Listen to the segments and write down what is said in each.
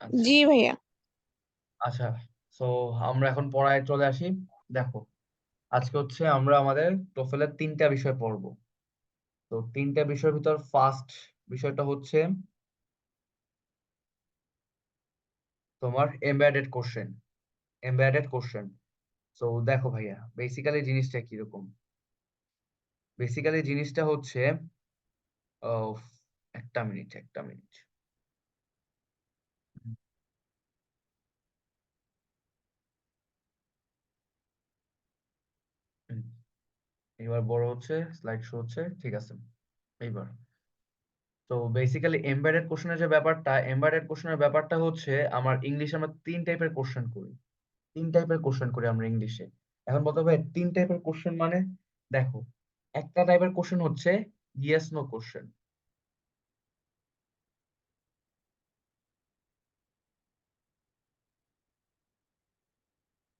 আচ্ছা। জি ভাইয়া। আচ্ছা সো আমরা এখন পড়ায় চলে আসি। দেখো আজকে হচ্ছে আমরা আমাদের টোফেলের তিনটা বিষয় পড়ব। তো তিনটা বিষয়ের ভিতর ফার্স্ট বিষয়টা হচ্ছে তোমার embedded question embedded question so দেখো ভাইয়া বেসিক্যালি জিনিসটা কীরকম? বেসিক্যালি জিনিসটা হচ্ছে একটা মিনিট একটা মিনিট এবার বড় হচ্ছে স্লাইড শো হচ্ছে, ঠিক আছে? এইবার। তো বেসিক্যালি এমবেডেড কোশ্চেনের যে ব্যাপারটা এমবেডেড কোশ্চেনের ব্যাপারটা হচ্ছে আমার ইংলিশে আমরা তিন টাইপের কোশ্চেন করি। তিন টাইপের কোশ্চেন করি আমরা ইংলিশে এখন বলতে হবে তিন টাইপের কোশ্চেন মানে দেখো, একটা টাইপের কোশ্চেন হচ্ছে ইয়েস নো কোশ্চেন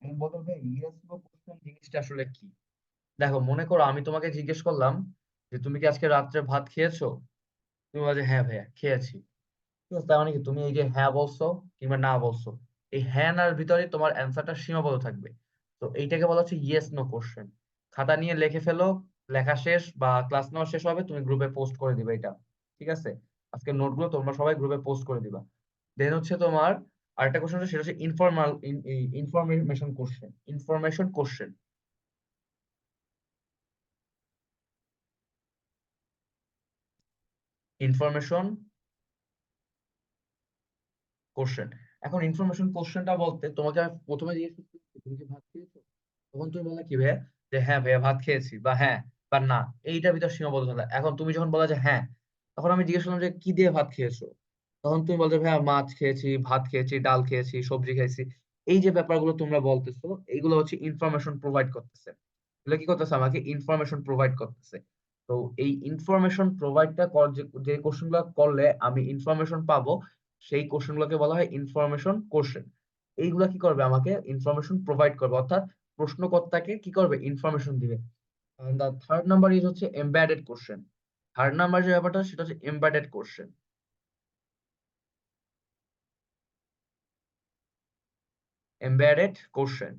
বলতে হবে ইয়েস নো কোশ্চেন জিনিসটা আসলে কি? দেখো, মনে করো আমি তোমাকে জিজ্ঞেস করলাম যে তুমি কি আজকে রাত্রে ভাত খেয়েছো? তুমি বলছো হ্যাঁ ভাইয়া, খেয়েছি। ঠিক আছে, তার মানে কি তুমি এই যে হ্যাঁ বলছো কিংবা না বলছো, এই হ্যাঁ নার ভিতরে তোমার অ্যান্সারটা সীমাবদ্ধ থাকবে। তো এইটাকে বলা হচ্ছে ইয়েস নো কোশ্চেন খাতা নিয়ে লিখে ফেলো, লেখা শেষ বা ক্লাস নেওয়া শেষ হবে, তুমি গ্রুপে পোস্ট করে দিবে এটা। ঠিক আছে? আজকে নোটগুলো তোমরা সবাই গ্রুপে পোস্ট করে দিবা। দেন হচ্ছে তোমার আরেকটা কোশ্চেন সেটা হচ্ছে informal information question information question information question এখন ইনফরমেশন কোশ্চেনটা বলতে তোমাকে আমি প্রথমে জিজ্ঞেস করছি, তুমি কি ভাত খেয়েছো? তখন তুমি বললে কি ভাইয়া? যে হ্যাঁ ভাইয়া ভাত খেয়েছি, বা হ্যাঁ বা না, এইটার ভিতর সীমাবদ্ধ থাকে এখন তুমি যখন বলা যে হ্যাঁ তখন আমি জিজ্ঞেস করলাম যে কি দিয়ে ভাত খেয়েছো? তখন তুমি বলছো ভাইয়া মাছ খেয়েছি, ভাত খেয়েছি, ডাল খেয়েছি, সবজি খেয়েছি। এই যে ব্যাপারগুলো তোমরা বলতেছো এইগুলো হচ্ছে ইনফরমেশন প্রোভাইড করতেছে। এগুলো কি করতেছে? আমাকে ইনফরমেশন প্রোভাইড করতেছে। তো এই ইনফরমেশন প্রোভাইডটা যে কোশ্চেনগুলো করলে আমি ইনফরমেশন পাবো, সেই কোশ্চেন গুলোকে বলা হয় ইনফরমেশন কোশ্চেন এইগুলা কি করবে আমাকে? ইনফরমেশন প্রোভাইড করবে। অর্থাৎ প্রশ্নকর্তাকে কি করবে? ইনফরমেশন দিবে। থার্ড নাম্বার ইজ হচ্ছে এমবেডেড কোশ্চেন থার্ড নাম্বার যে ব্যাপারটা, সেটা হচ্ছে embedded question embedded question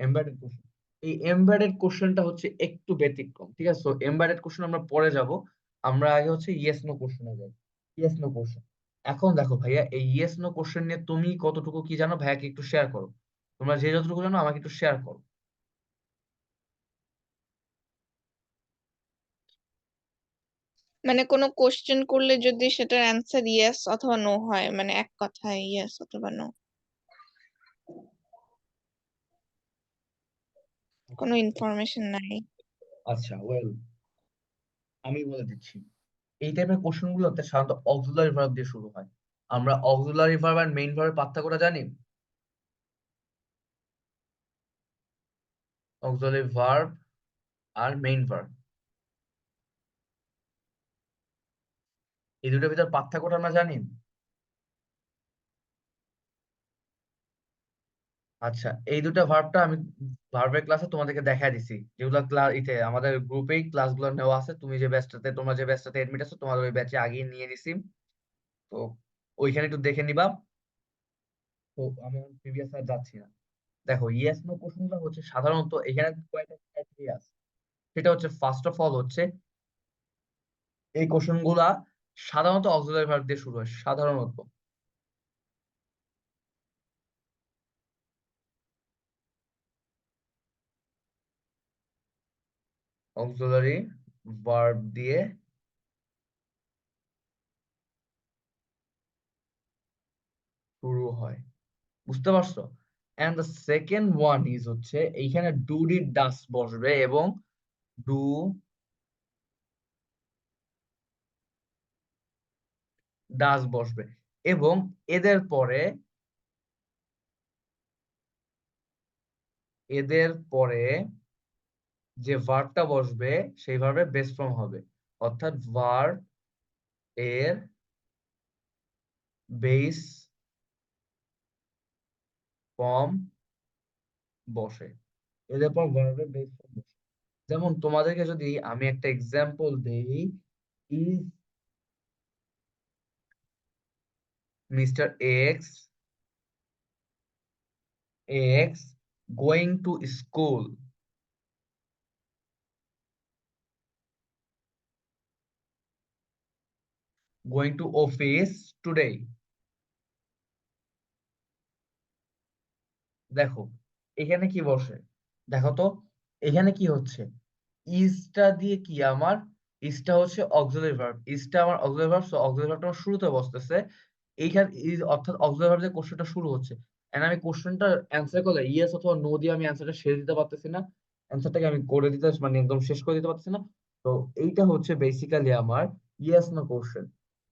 embedded question এই এমবেডেড কোশ্চেনটা হচ্ছে একটু ব্যতিক্রম, ঠিক আছে? তো এমবেডেড কোশ্চেন আমরা পরে যাব। আমরা আগে হচ্ছে ইয়েস নো কোশ্চেনে যাই। ইয়েস নো কোশ্চেন এখন দেখো ভাইয়া, এই ইয়েস নো কোশ্চেন নিয়ে তুমি কতটুকু কি জানো? ভাইয়াকে একটু শেয়ার করো। তোমরা যে যতটুকু জানো, আমাকে একটু শেয়ার করো। মানে কোনো কোশ্চেন করলে যদি সেটার অ্যান্সার ইয়েস অথবা নো হয় মানে এক কথায় ইয়েস অথবা নো কোনো ইনফরমেশন নাই। আচ্ছা ওয়েল আমি বলে দিচ্ছি। এই টাইপের কোশ্চেন গুলোতে সাধারণত অক্সিলারি ভার্ব দিয়ে শুরু হয়। আমরা অক্সিলারি ভার্ব আর মেইন ভার্বের পার্থক্যটা জানি? অক্সিলারি ভার্ব আর মেইন ভার্ব এই দুটোর ভিতর পার্থক্যটা আমরা জানি? আচ্ছা এই দুটো ভার্বটা আমি ভার্বের ক্লাসে তোমাদেরকে দেখাই দিছি। যেগুলো ক্লাস ইতে আমাদের গ্রুপেই ক্লাসগুলো নেওয়া আছে, তুমি যে ব্যাচটাতে তোমরা যে ব্যাচটাতে এডমিট আছো, তোমাদের ওই ব্যাচে আগেই নিয়ে নিছি। তো ওইখানে একটু দেখে নিবা। তো আমি প্রিভিয়াস আর যাচ্ছি না। দেখো ইয়েস নো কোশ্চেনগুলো হচ্ছে সাধারণত এখানে কয়েকটা ক্রাইটেরিয়া আছে। সেটা হচ্ছে ফার্স্ট অফ অল হচ্ছে, এই কোশ্চেনগুলা সাধারণত অক্সিলারি ভার্ব দিয়ে শুরু হয়, সাধারণত। অক্সিলারি ভার্ব দিয়ে শুরু হয়। বুঝতে পারছ? And the second one is হচ্ছে, এইখানে ডু ডিড ডাস বসবে এবং ডু ডাস বসবে এবং এদের পরে এদের পরে যে ভার্বটা বসবে, সেই ভার্বের বেস ফর্ম হবে। অর্থাৎ ভার্ব এর বেস ফর্ম বসে। এদের পর ভার্বের বেস ফর্ম বসে। যেমন তোমাদেরকে যদি আমি একটা এক্সাম্পল দেই is mister X X going to school going to office today. দেখো, এখানে কি বসে? দেখো তো, এখানে কি হচ্ছে? ইজটা দিয়ে কি আমার? ইজটা হচ্ছে অক্সিলারি ভার্ব। ইজটা আমার অক্সিলারি ভার্ব সো অক্সিলারি ভার্বটা শুরুতে বসতেছে। এইখানে ইজ অর্থাৎ অক্সিলারি ভার্ব দিয়ে কোশ্চেনটা শুরু হচ্ছে। এন্ড আমি কোশ্চেনটা অ্যান্সার করলে ইয়েস অথবা নো দিয়ে আমি অ্যান্সারটা শেষ দিতে পারতেছি না। অ্যান্সারটাকে আমি করে দিতে মানে একদম শেষ করে দিতে পারতেছি না। তো এইটা হচ্ছে বেসিক্যালি আমার ইয়েস নো কোশ্চেন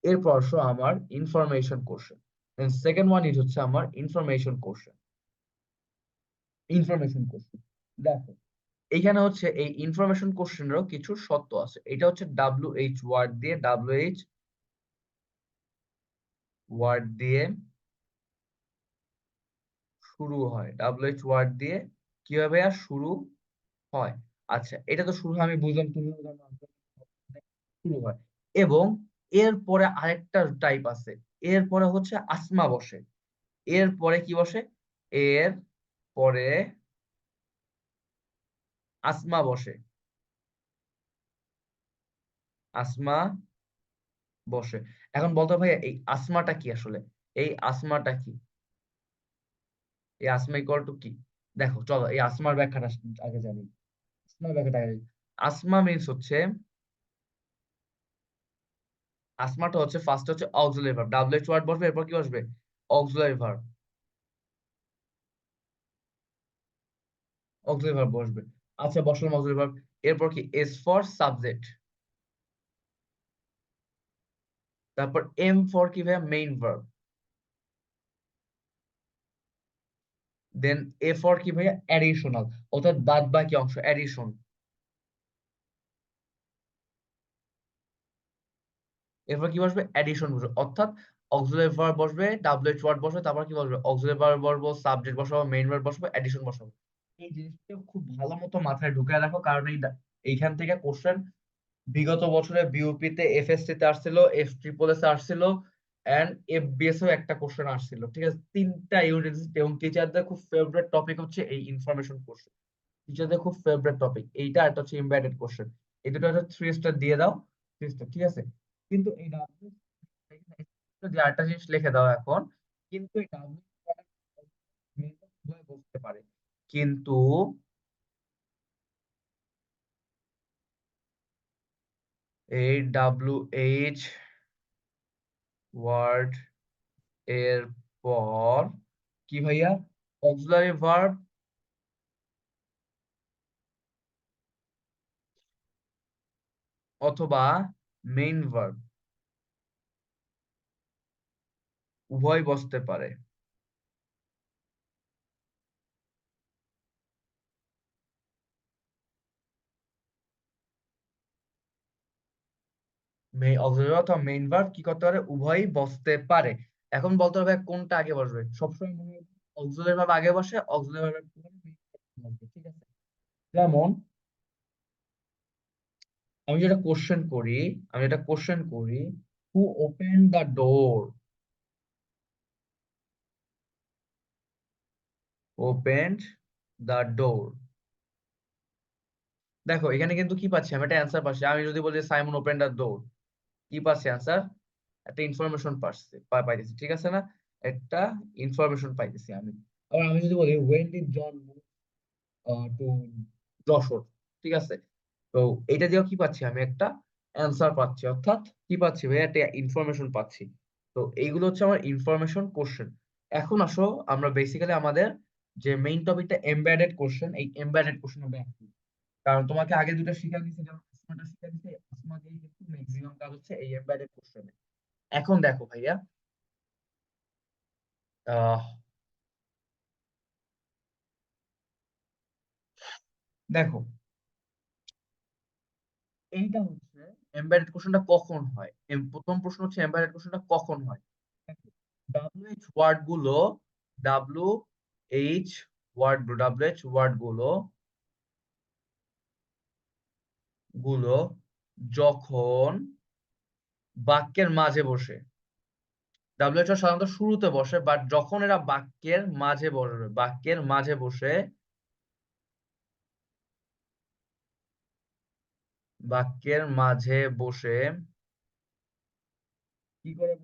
এরপর আসো আমার information question then second one it হচ্ছে আমার ইনফরমেশন কোশ্চেন ইনফরমেশন কোশ্চেন দেখো, এখানে হচ্ছে এই ইনফরমেশন কোশ্চেনেরও কিছু সত্য আছে। এটা হচ্ছে ডাব্লিউ এইচ ওয়ার্ড দিয়ে ডাব্লিউ এইচ ওয়ার্ড দিয়ে শুরু হয়। ডাব্লিউ এইচ ওয়ার্ড দিয়ে কীভাবে আর শুরু হয়? আচ্ছা এটা তো শুরু আমি বুঝলাম তুমি শুরু হয়। এবং এরপরে আরেকটা টাইপ আছে। এরপরে হচ্ছে আসমা বসে। এরপরে কি বসে? এর পরে আসমা বসে। আসমা বসে। এখন বলতো ভাইয়া, এই আসমাটা কি আসলে? এই আসমাটা কি? এই আসমা ইকুয়াল টু কি? দেখো, চলো, এই আসমার ব্যাখ্যাটা আগে জানি। আসমার ব্যাখ্যাটা আগে আসমা মিন্স হচ্ছে আসমাটা হচ্ছে ফার্স্ট হচ্ছে অক্সিলারি ভার্ব ডাবল ওয়ার্ড বসবে এরপর কি বসবে? অক্সিলারি ভার্ব অক্সিলারি ভার্ব বসবে। আচ্ছা বসলাম অক্সিলারি ভার্ব এরপর কি? এস ফর সাবজেক্ট তারপর এম ফর কি ভাইয়া? Main verb then A for কি ভাইয়া? অ্যাডিশনাল অর্থাৎ বাদ বাকি অংশ অ্যাডিশন এরপর কি বসবে? অ্যাডিশন বসবে। অর্থাৎ অক্সিলারি ভার্ব বসবে ডাব্লিউএইচ ওয়ার্ড বসবে, তারপর কি বসবে? অক্সিলারি ভার্ব বসবো সাবজেক্ট বসাবো মেইন ভার্ব বসাবো অ্যাডিশন বসাবো। এই জিনিসটা খুব ভালো মতো মাথায় ঢুকায় রাখো, কারণ এই এইখান থেকে কোশ্চেন বিগত বছরে বিউপি তে এফএসসি তে আসছিল এফ ট্রিপল এস আসছিল এন্ড এফবিএস এও একটা কোশ্চেন আসছিল, ঠিক আছে? তিনটা ইউনিট এবং টিচারদের খুব ফেভারিট টপিক হচ্ছে এই ইনফরমেশন কোশ্চেন টিচারদের খুব ফেভারিট টপিক এইটা একটা হচ্ছে এমবেডেড কোশ্চেন এই দুটো একটা থ্রি স্টার দিয়ে দাও থ্রি স্টার ঠিক আছে? কিন্তু এই ডাব্লিউ যে আরেকটা জিনিস লিখে দাও এখন, কিন্তু এই ডাব্লিউ বলতে পারে। কিন্তু এই ডাব্লিউ এইচ ওয়ার্ড এর পর কি ভাইয়া? অক্সিলারি ভার্ব অথবা মেইন ভার্ব উভয় বসতে পারে। অক্সিলারি অথবা মেইন ভার্ব কি করতে পারে? উভয়ই বসতে পারে। এখন বলতে হবে কোনটা আগে বসবে? সবসময় মনে অক্সিলারি ভার্ব আগে বসে অক্সিলারি ভার্ব ঠিক আছে? যেমন আমি যেটা কোশ্চেন করি, আমি যেটা কোশ্চেন করি who open the door opened the door দেখো, এখানে কিন্তু কি পাচ্ছি? আমি একটা অ্যান্সার পাচ্ছি। আমি যদি বলি সাইমন ওপেন দ্য ডোর কি পাচ্ছি অ্যান্সার একটা ইনফরমেশন পাচ্ছি পাইতেছি, ঠিক আছে না? একটা ইনফরমেশন পাইতেছি আমি। আবার আমি যদি বলি when did John move to Jessore ঠিক আছে? তো এটা দিয়েও কি পাচ্ছি? আমি একটা অ্যান্সার পাচ্ছি। অর্থাৎ কি পাচ্ছি ভাই একটা ইনফরমেশন পাচ্ছি। তো এইগুলো হচ্ছে আমার ইনফরমেশন কোশ্চেন এখন আসো, আমরা বেসিক্যালি আমাদের যে মেইন টপিকটা এমবেডেড কোশ্চেন এই এমবেডেড কোশ্চেন এখন। কারণ তোমাকে আগে দুটো শিখা দিয়েছে, যেমন আসমাটা শিখা দিয়েছে আসমা দিয়ে কিন্তু ম্যাক্সিমাম কাজ হচ্ছে এই এমবেডেড কোশ্চেনে এখন দেখো ভাইয়া দেখো এইটা হচ্ছে এমবেডেড কোশ্চেনটা কখন হয়? প্রথম প্রশ্ন হচ্ছে এমবেডেড কোশ্চেনটা কখন হয়? ডাব্লিউএইচ ওয়ার্ডগুলো W H word W H ওয়ার্ডগুলো গুলো যখন বাক্যের মাঝে বসে ডাব্লিউএইচ সাধারণত শুরুতে বসে বাট যখন এরা বাক্যের মাঝে বসবে বাক্যের মাঝে বসে বাক্যের মাঝে বসে কি করে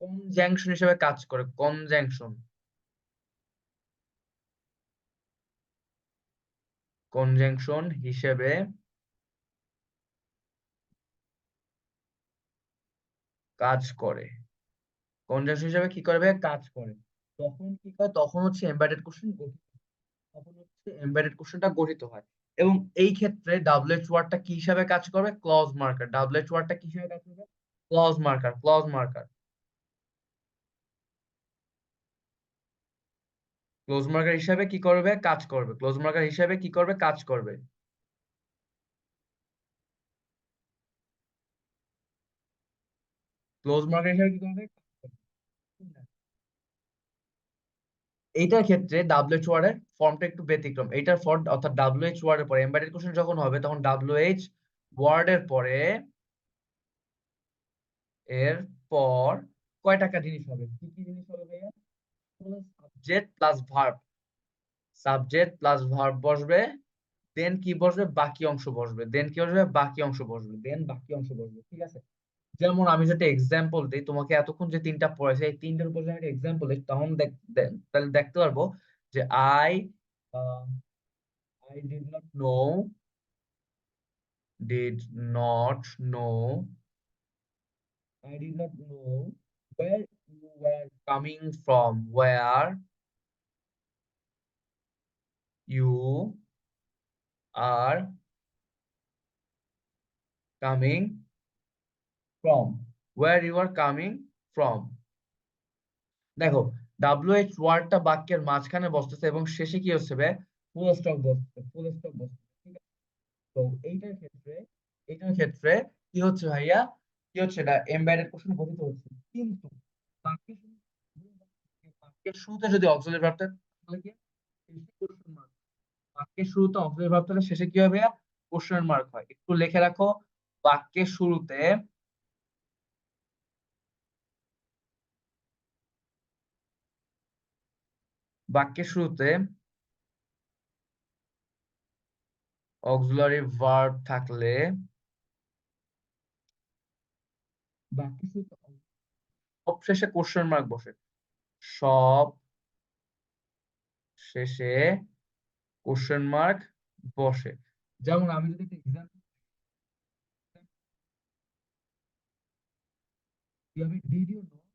কনজাংশন হিসেবে কাজ করে কনজাংশন কনজাংশন হিসেবে কাজ করে। কনজাংশন হিসেবে কি করে ভাইয়া? কাজ করে। তখন কি হয়? তখন হচ্ছে এমবেডেড কোশ্চেন গঠিত। তখন হচ্ছে এমবেডেড কোশ্চেনটা গঠিত হয়। এবং এই ক্ষেত্রে ডাব্লিউএইচ ওয়ার্ডটা কি হিসাবে কাজ করবে? ক্লজ মার্কার ডাব্লিউএইচ ওয়ার্ডটা কি হিসাবে কাজ করবে? Clause marker clause marker clause marker হিসাবে কি করবে? কাজ করবে। ক্লোজ মার্কার হিসাবে কি করবে? কাজ করবে। ক্লোজ মার্কার হিসাবে কি করবে? এইটার ক্ষেত্রে ডাব্লিউএইচ ওয়ার্ডের ফর্মটা একটু ব্যতিক্রম। এইটার ফর্ম অর্থাৎ ডাব্লিউএইচ ওয়ার্ডের পরে এমবেডেড কোশ্চেন যখন হবে, তখন ডাব্লিউএইচ ওয়ার্ডের পরে এর পর কয় টাকা জিনিস হবে? কি কি জিনিস হবে ভাইয়া? Subject plus verb subject plus verb বসবে দেন কি বসবে? বাকি অংশ বসবে। দেন কি বসবে? বাকি অংশ বসবে। দেন বাকি অংশ বসবে। ঠিক আছে? যেমন আমি যদি এক্সাম্পল দিই তোমাকে এতক্ষণ যে তিনটা পড়েছে এই তিনটার উপর যদি এক্সাম্পল দিই তখন তাহলে দেখতে পারব যে I I did not know did not know I did not know where you were coming from, where you are coming from, where you are coming from. দেখো WH ওয়ার্ডটা বাক্যের মাঝখানে বসতেছে এবং শেষে কি হচ্ছে ফুল স্টপ বসতেছে ফুল স্টপ বসতেছে ঠিক আছে? তো এইটার ক্ষেত্রে এইটার ক্ষেত্রে কি হচ্ছে ভাইয়া? কি হচ্ছে? এটা এমবেডেড কোশ্চেন গঠিত হচ্ছে। কিন্তু বাক্যের বাক্যের শুরুতে যদি অক্সিলারি ভার্ব থাকে তাহলে কি? কোশ্চেন মার্ক বাক্যের শুরুতে অক্সিলারি ভার্ব থাকলে শেষে কি হবে কোশ্চেন মার্ক হয়। একটু লিখে রাখো। বাক্যের শুরুতে বাক্যের শুরুতে অক্সিলারি ভার্ব থাকলে সব শেষে কোশ্চেন মার্ক বসে। সব শেষে কোশ্চেন মার্ক বসে। যেমন আমি যদি একটা example did you know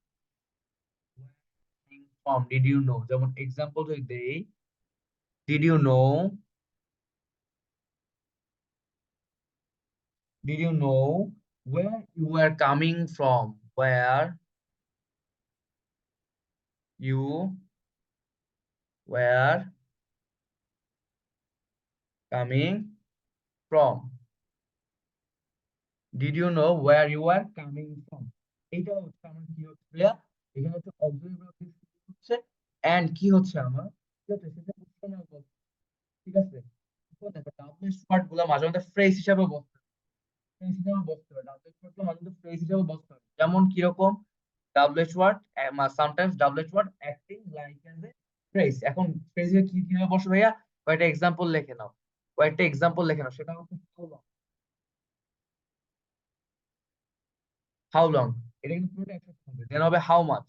form did you no যেমন এক্সাম্পল যদি দেই did you know did you know where you were coming from where you were coming from did you know where you were coming from এইটা হচ্ছে আমার কি হচ্ছে ভাইয়া এখানে হচ্ছে অক্সিলারি ভার্ব হচ্ছে এন্ড কি হচ্ছে আমার? কি হচ্ছে সেটা। ঠিক আছে? দেখো গুলো মাঝে ফ্রেজ হিসাবে বসতে ফ্রেজ হিসাবে বসতে ওয়ার্ডগুলো মাঝে মধ্যে ফ্রেজ হিসাবে বসতে পারে যেমন কীরকম? WH word sometimes WH word acting like as a phrase এখন ফ্রেজে কি, কীভাবে বসে ভাইয়া? কয়েকটা এক্সাম্পল লিখে নাও। কয়েকটা এক্সাম্পল লিখে নাও। সেটা হচ্ছে হাউ লং এটা কিন্তু পুরোটা একসাথে হবে। দেন হবে how much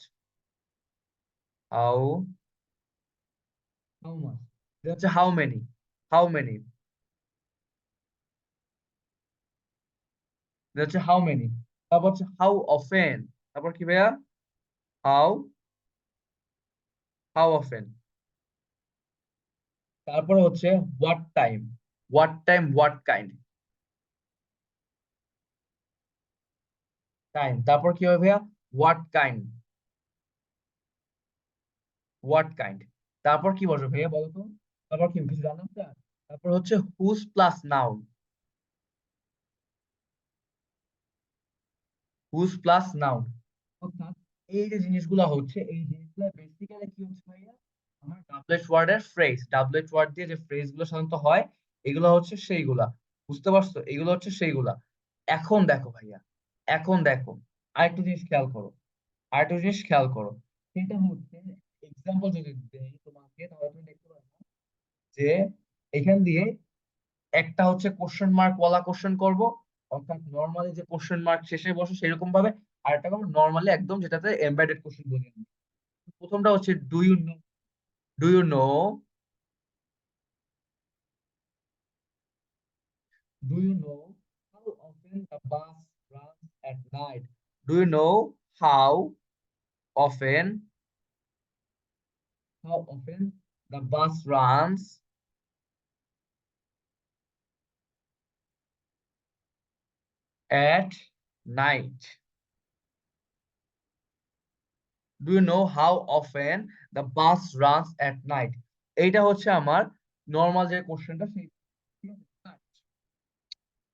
how how much এটা হচ্ছে হাউ মেনি হাউ মেনি এটা হচ্ছে হাউ মেনি তারপর হচ্ছে হাউ অফেন তারপর কি ভাইয়া? হাউ হাউ অফেন তারপর হচ্ছে what time what time what kind time তারপর কি হবে হোয়াট কাইন্ড হোয়াট কাইন্ড তারপর কি বসবে ভাইয়া বলো তো? তারপর কি কিছু জানো তারপর হচ্ছে whose plus noun whose plus noun অর্থাৎ এই যে জিনিসগুলো হচ্ছে, এই জিনিসগুলো বেসিক্যালি কি হচ্ছে ভাইয়া? আমার ডাবলেট ওয়ার্ডের ফ্রেজ ডাবলেট ওয়ার্ড দিয়ে যে ফ্রেজগুলো সাধারণত হয়, এগুলো হচ্ছে সেইগুলা। বুঝতে পারছ? এগুলো হচ্ছে সেইগুলা। এখন দেখো ভাইয়া, এখন দেখো। আরেকটা জিনিস খেয়াল করো। আরেকটা জিনিস খেয়াল করো। সেটা হচ্ছে এক্সাম্পল যদি দেই, তোমাকে তাহলে তুমি দেখতে পারবে যে এখান দিয়ে একটা হচ্ছে কোশ্চেন মার্ক ওয়ালা কোশ্চেন করব। অর্থাৎ নর্মালি যে কোশ্চেন মার্ক শেষে বসে সেরকম ভাবে আর একটা করব। নর্মালি একদম যেটাতে এমবেডেড কোশ্চেন বলি প্রথমটা হচ্ছে do you know do you know do you know how often the bus runs at night do you know how often how often the bus runs at night. Do you know how often the bus runs at night? এইটা হচ্ছে আমার normal যে কোশ্চেনটা সেই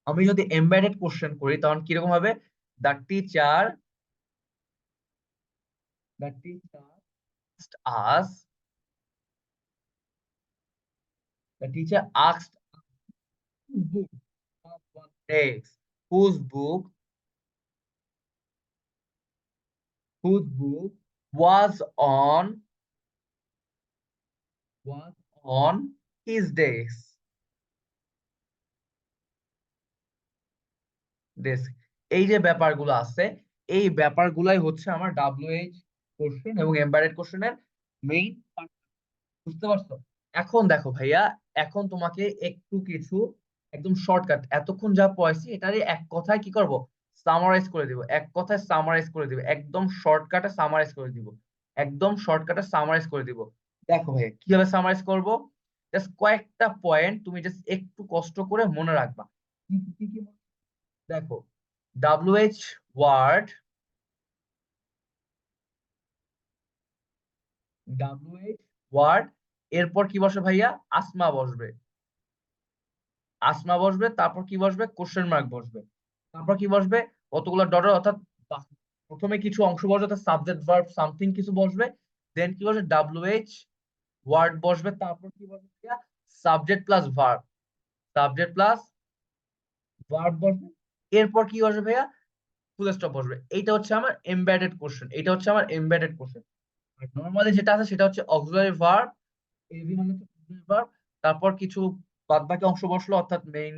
আমি যদি embedded question করি তখন কীরকম হবে দ্য টিচার দ্য টিচার আস The teacher asked book of takes? Whose book whose book was on was on his desk desk এই যে ব্যাপারগুলো আছে, এই ব্যাপারগুলাই হচ্ছে আমার ডাব্লিউএইচ কোশ্চেন এবং এমবেডেড কোশ্চেনের মেইন বুঝতে পারছ? এখন দেখো ভাইয়া এখন তোমাকে একটু কিছু একদম শর্টকাট এতক্ষণ যা পড়াইছি এটারই এক কথায় কি করব? সামারাইজ করে দিব, এক কথায় সামারাইজ করে দিব, একদম শর্টকাটে সামারাইজ করে দিব, একদম শর্টকাটে সামারাইজ করে দিব। দেখো ভাইয়া, কীভাবে সামারাইজ করব? জাস্ট কয়েকটা পয়েন্ট তুমি জাস্ট একটু কষ্ট করে মনে রাখবা। দেখো ডাব্লিউএইচ ওয়ার্ড ডাব্লিউএইচ ওয়ার্ড এরপর কি বসে ভাইয়া? আসমা বসবে। আসমা বসবে, তারপর কি বসবে? কোশ্চেন মার্ক বসবে। তারপর কি বসবে? কতগুলো ডটার অর্থাৎ প্রথমে কিছু অংশ বসবে সাবজেক্ট ভার্ব সামথিং কিছু বসবে দেন কি বসবে? ডাব্লিউএইচ ওয়ার্ড বসবে, তারপর কি বসবে ভাইয়া? Subject plus verb subject plus verb বসবে, এরপর কি বসবে ভাইয়া? ফুল স্টপ বসবে। এইটা হচ্ছে আমার এমবেডেড কোশ্চেন এটা হচ্ছে আমার এমবেডেড কোশ্চেন আর নর্মালি যেটা আছে সেটা হচ্ছে অক্সিলারি ভার্ব তারপর কিছু বাদ বাকি অংশ বসল, অর্থাৎ মেইন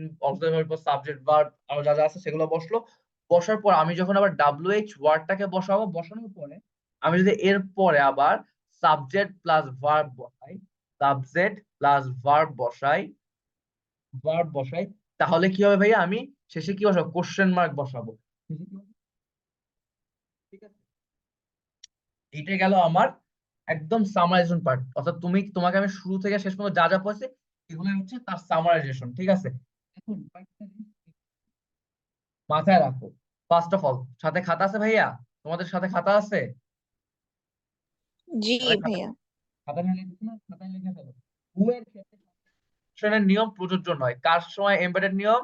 সাবজেক্ট ভার্ব আরও যা যা আছে সেগুলো বসল। বসার পর আমি যখন আবার ডাব্লিউএইচ ওয়ার্ডটাকে বসাবো, বসানোর পরে আমি যদি এর পরে আবার সাবজেক্ট প্লাস ভার্ব বসাই সাবজেক্ট প্লাস ভার্ব বসাই ভার্ব বসাই, তাহলে কি হবে ভাইয়া? আমি শেষে কি বসাবো? কোশ্চেন মার্ক বসাবো? ঠিক আছে। এটা গেল আমার একদম সামারাইজেশন পার্ট অর্থাৎ তুমি তোমাকে আমি শুরু থেকে শেষ পর্যন্ত যা যা পড়েছি এগুলোই হচ্ছে তার সামারাইজেশন ঠিক আছে? এখন মাথায় রাখো। ফার্স্ট অফ অল সাথে খাতা আছে ভাইয়া? তোমাদের সাথে খাতা আছে? জি ভাইয়া। খাতা নিয়ে লিখছো না? খাতায় লিখে ফেলো। হু এর ক্ষেত্রে নিয়ম প্রযোজ্য নয়? কার সময় এমবেডেড নিয়ম?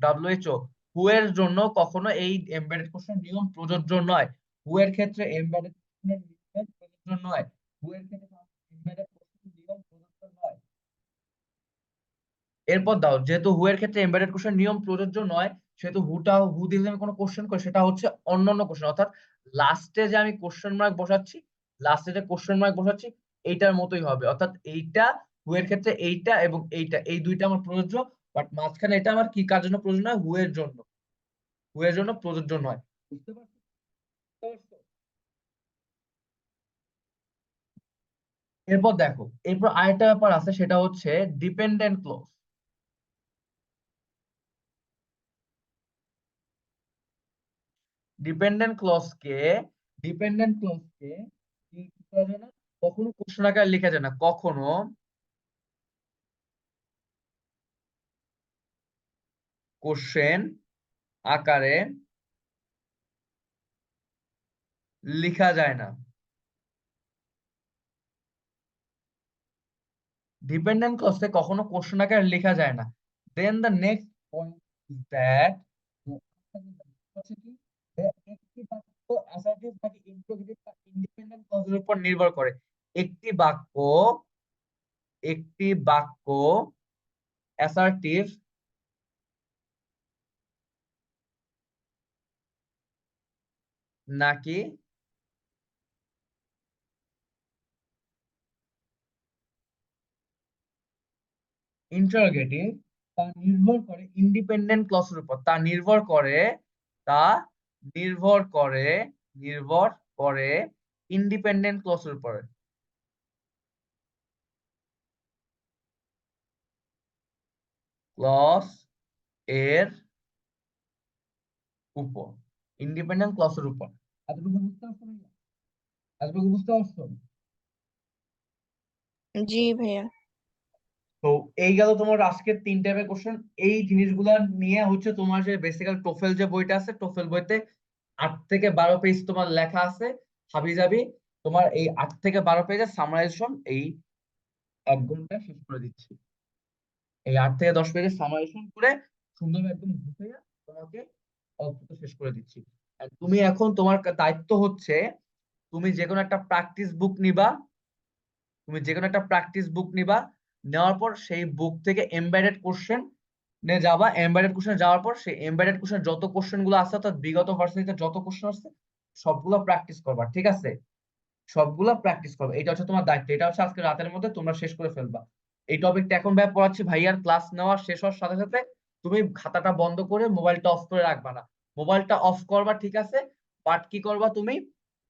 ডাব্লিউএইচও হু এর জন্য কখনো এই এমবেডেড কোশ্চেন নিয়ম প্রযোজ্য নয়? হু এর ক্ষেত্রে এমবেডেড এরপর দাও, যেহেতু হু এর ক্ষেত্রে এমবেডেড কোশ্চেন নিয়ম প্রযোজ্য নয়, সেহেতু হুটা হু দিয়ে আমি কোনো কোশ্চেন করি, সেটা হচ্ছে অন্যান্য কোশ্চেন অর্থাৎ লাস্টে যে আমি কোশ্চেন মার্ক বসাচ্ছি লাস্টে যে কোশ্চেন মার্ক বসাচ্ছি, এইটার মতোই হবে। অর্থাৎ এইটা হু এর ক্ষেত্রে এইটা এবং এইটা, এই দুইটা আমার প্রযোজ্য বাট মাঝখানে এটা আমার কি কার জন্য প্রযোজ্য নয়? হু এর জন্য। হু এর জন্য প্রযোজ্য নয়। বুঝতে পারছ বুঝতে পারছ? এরপর দেখো, এরপর আরেকটা ব্যাপার আছে, সেটা হচ্ছে ডিপেন্ডেন্ট ক্লজ ডিপেন্ডেন্ট ক্লজকে ডিপেন্ডেন্ট ক্লজকে কখনো কোশ্চেন আকারে লেখা যায় না, কখনো কোশ্চেন আকারে লেখা যায় না। ডিপেন্ডেন্ট ক্লজকে কখনো কোশ্চেন আকারে লেখা যায় না। Then the next point is that assertive নির্ভর করে। একটি বাক্য একটি বাক্য অ্যাসার্টিভ নাকি ইন্টারোগেটিভ তা নির্ভর করে ইন্ডিপেন্ডেন্ট ক্লজের উপর। তা নির্ভর করে, তা নির্ভর করে নির্ভর করে ইন্ডিপেন্ডেন্ট ক্লজের উপরে। ক্লজ এর উপর ইন্ডিপেন্ডেন্ট ক্লজের উপর। এতটুকু বুঝতে পারছ এতটুকু বুঝতে পারছ? জি ভাইয়া। তো এই গেল তোমার আজকের তিন টাইপের কোশ্চেন এই জিনিসগুলা নিয়ে হচ্ছে তোমার যে বেসিক্যাল টোফেল যে বইটা আছে টোফেল বইতে আট থেকে বারো পেজ তোমার লেখা আছে, হাবি জাবি তোমার এই আট থেকে বারো পেজের সামারাইজেশন এই এক ঘন্টায় শেষ করে দিচ্ছি। এই আট থেকে দশ পেজের সামারাইজেশন করে সুন্দরভাবে একদম গুছিয়ে তোমাকে অল্পতে শেষ করে দিচ্ছি। তুমি এখন তোমার দায়িত্ব হচ্ছে তুমি যে কোনো একটা প্র্যাকটিস বুক নিবা। তুমি যে কোনো একটা প্র্যাকটিস বুক নিবা। নেওয়ার পর সেই বুক থেকে এমবেডেড কোশ্চেন নে যাবা। এমবেডেড কোশ্চেন যাওয়ার পর সেই এমবেডেড কোশ্চেন যত কোশ্চেনগুলো আছে, অর্থাৎ বিগত ভার্সিটিতে যত কোশ্চেন আছে সবগুলো প্র্যাকটিস করবা, ঠিক আছে? সবগুলো প্র্যাকটিস করবে। এটা হচ্ছে তোমার দায়িত্ব। এটা হচ্ছে আজকে রাতের মধ্যে তোমরা শেষ করে ফেলবা। এই টপিকটা এখন ভাই পড়াচ্ছি। ভাইয়ার ক্লাস নেওয়া শেষ হওয়ার সাথে সাথে তুমি খাতাটা বন্ধ করে মোবাইলটা অফ করে রাখবা না। মোবাইলটা অফ করবা, ঠিক আছে? বাট কি করবা তুমি?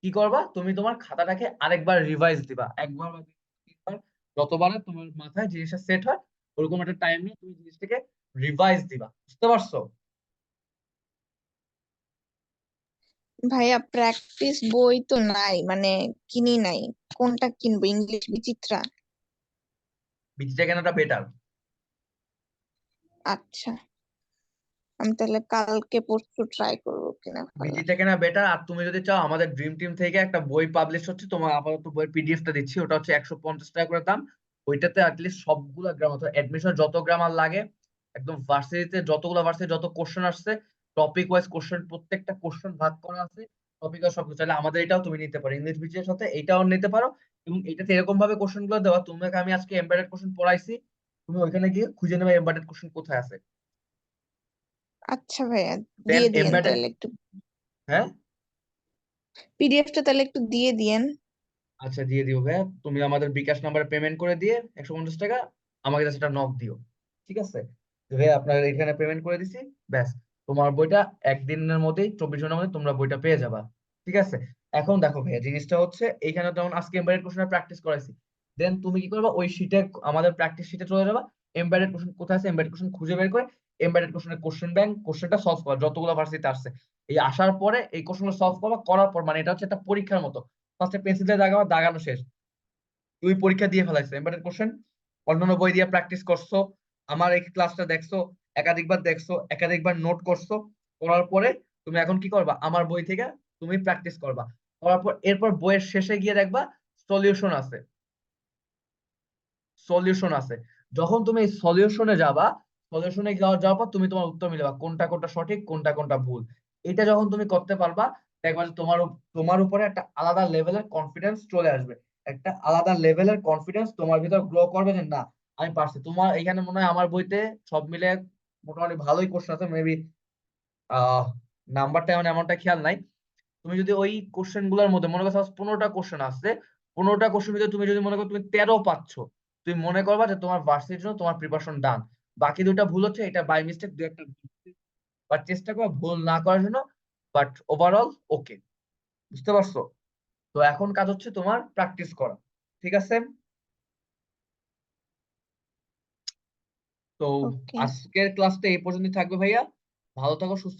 কি করবা? তুমি তোমার খাতাটাকে আরেকবার রিভাইজ দিবা। একবার যতবার তোমার মাথায় জিনিসটা সেট হয় ওরকম একটা টাইম নিয়ে তুমি জিনিসটাকে রিভাইজ দিবা। বুঝতে পারছ? ভাইয়া প্র্যাকটিস বই তো নাই মানে কিনি নাই। কোনটা কিনবো ইংলিশ বিচিত্রা? বিচিত্রা কেনাটা বেটার আচ্ছা। আমি তাহলে কালকে পরশু ট্রাই করব কিনা ফেলার বিচিটা কেনা বেটার আর তুমি যদি চাও আমাদের ড্রিম টিম থেকে একটা বই পাবলিশ হচ্ছে তোমার আপাতত বইয়ের পিডিএফটা দিচ্ছি ওটা হচ্ছে একশো পঞ্চাশ টাকা করে দাম। ওইটাতে অ্যাটলিস্ট সবগুলা গ্রামার অ্যাডমিশন যত গ্রামার লাগে একদম ভার্সিটিতে যতগুলো ভার্সিটি যত কোশ্চেন আসছে টপিক ওয়াইজ কোশ্চেন প্রত্যেকটা কোশ্চেন ভাগ করা আছে টপিক ওয়াইজ সবকিছু চাইলে আমাদের এটাও তুমি নিতে পারো ইংলিশ বিচির সাথে এটাও নিতে পারো। এবং এটাতে এরকম ভাবে কোশ্চেনগুলো দেওয়া তোমাকে আমি আজকে এমবেডেড কোশ্চেন পড়াইছি তুমি ওইখানে গিয়ে খুঁজে নেবে এমবেডেড কোশ্চেন কোথায় আছে। আচ্ছা ভাইয়া দিয়ে দিয়েন এমবেডেড তাহলে একটু। হ্যাঁ? পিডিএফটা তাহলে একটু দিয়ে দিয়েন। আচ্ছা দিয়ে দিও ভাইয়া। তুমি আমাদের বিকাশ নাম্বারে পেমেন্ট করে দিয়ে একশো পঞ্চাশ টাকা আমাকে জাস্ট একটা নক দিও। ঠিক আছে? ভাইয়া আপনার এখানে পেমেন্ট করে দিছি ব্যাস। তোমার বইটা একদিনের মধ্যেই চব্বিশ ঘণ্টার মধ্যে তোমরা বইটা পেয়ে যাবা। ঠিক আছে? এখন দেখো ভাইয়া জিনিসটা হচ্ছে এইখানে যেমন আজকে এমবেডেড কোশ্চেনের প্র্যাকটিস করাইছি। দেন তুমি কি করবা? ওই শিটে আমাদের প্র্যাকটিস শিটে চলে যাবা। এমবেডেড কোশ্চেন কোথায় আছে? এমবেডেড কোশ্চেন খুঁজে বের করে এমবেডেড কোশ্চেনের কোশ্চেন ব্যাংক কোশ্চেনটা সলভ করা, যতগুলো ভার্সিটিতে আসছে। এই আসার পরে এই কোশ্চেনগুলো সলভ করবা করার পর মানে এটা হচ্ছে একটা পরীক্ষার মতো। ফার্স্টে পেন্সিল দিয়ে দাগাবা দাগানো শেষ। তুমি পরীক্ষা দিয়ে ফেলাইছো এমবেডেড কোশ্চেন অন্যান্য বই দিয়ে প্র্যাকটিস করছ, আমার এই ক্লাসটা দেখছ, একাধিকবার দেখছ, একাধিকবার নোট করছ, করার পরে তুমি এখন কি করবা? আমার বই থেকে তুমি প্র্যাকটিস করবা। করার পর, এরপর বইয়ের শেষে গিয়ে দেখবা সলিউশন আছে। সলিউশন আছে। যখন তুমি সলিউশনে যাবা সলিউশনে যাওয়ার যাওয়ার পর তুমি তোমার উত্তর মিলাবা কোনটা কোনটা সঠিক, কোনটা কোনটা ভুল। এটা যখন তুমি করতে পারবা, দেখবা যে তোমার তোমার উপরে একটা আলাদা লেভেলের কনফিডেন্স চলে আসবে। একটা আলাদা লেভেলের কনফিডেন্স তোমার ভিতর গ্রো করবে যে, না, আমি পারছি। তোমার এখানে মনে হয় আমার বইতে সব মিলে মোটামুটি ভালোই কোশ্চেন আছে মেবি আহ নাম্বারটা এমন এমনটা খেয়াল নাই। তুমি যদি ওই কোশ্চেনগুলোর মধ্যে, মনে করো পনেরোটা কোশ্চেন আসছে, পনেরোটা কোশ্চেন ভিতরে তুমি যদি মনে করো তুমি তেরো পাচ্ছ, তুমি মনে করবা যে তোমার ভার্সিটির জন্য তোমার প্রিপারেশন ডান বাকি দুটা ভুল হচ্ছে এটা বাই মিস্টেক দু একটা বাট চেষ্টা করো ভুল না করার জন্য বাট ওভারঅল ওকে বুঝতে পারছ? তো এখন কাজ হচ্ছে তোমার প্র্যাকটিস করা ঠিক আছে? তো আজকের ক্লাসটা এই পর্যন্ত থাকবে ভাইয়া। ভালো থাকো সুস্থ